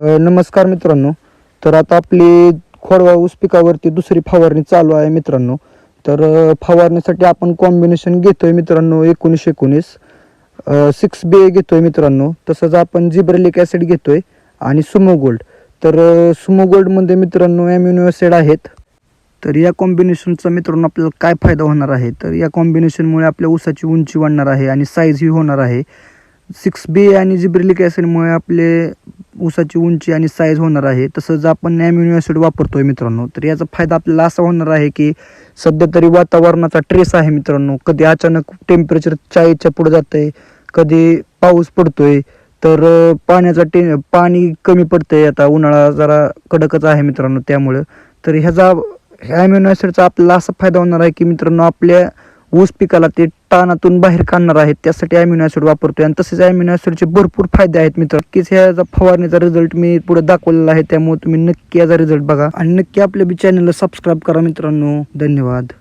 नमस्कार मित्रांनो. तर आता आपली खोडवा ऊस पिकावरती दुसरी फवारणी चालू आहे मित्रांनो. तर फवारणीसाठी आपण कॉम्बिनेशन घेतोय मित्रांनो एकोणीस एकोणीस. सिक्स बी घेतोय मित्रांनो. तसंच आपण जिब्रेलिक ॲसिड घेतोय आणि सुमो गोल्ड. तर सुमो गोल्डमध्ये मित्रांनो ॲम्युनो ॲसिड आहेत. तर या कॉम्बिनेशनचा मित्रांनो आपल्याला काय फायदा होणार आहे? तर या कॉम्बिनेशनमुळे आपल्या ऊसाची उंची वाढणार आहे आणि साईजही होणार आहे. सिक्स बी आणि जिब्रिलिक ॲसिडमुळे आपले ऊसाची उंची आणि साईज होणार आहे. तसंच आपण ॲम्युनो ॲसिड वापरतो आहे मित्रांनो. तर याचा फायदा आपल्याला असा होणार आहे की सध्या तरी वातावरणाचा ट्रेस आहे मित्रांनो. कधी अचानक टेम्परेचर चाळीसच्या पुढे आहे कधी पाऊस पडतोय तर पाण्याचा टे पाणी कमी पडतंय. आता उन्हाळा जरा कडकच आहे मित्रांनो त्यामुळं. तर ह्याचा ह्या ॲसिडचा आपल्याला असा फायदा होणार आहे की मित्रांनो आपल्या ऊस पिकाला ते टाणातून बाहेर काढणार आहेत. त्यासाठी अॅम्युनो ॲसिड वापरतोय. आणि तसेच अॅम्युनो ॲसिडचे भरपूर फायदे आहेत मित्र. नक्कीच ह्याचा फवारणीचा रिझल्ट मी पुढे दाखवलेला आहे. त्यामुळे तुम्ही नक्की याचा रिझल्ट बघा. आणि नक्की आपल्या बी चॅनलला सबस्क्राईब करा मित्रांनो. धन्यवाद.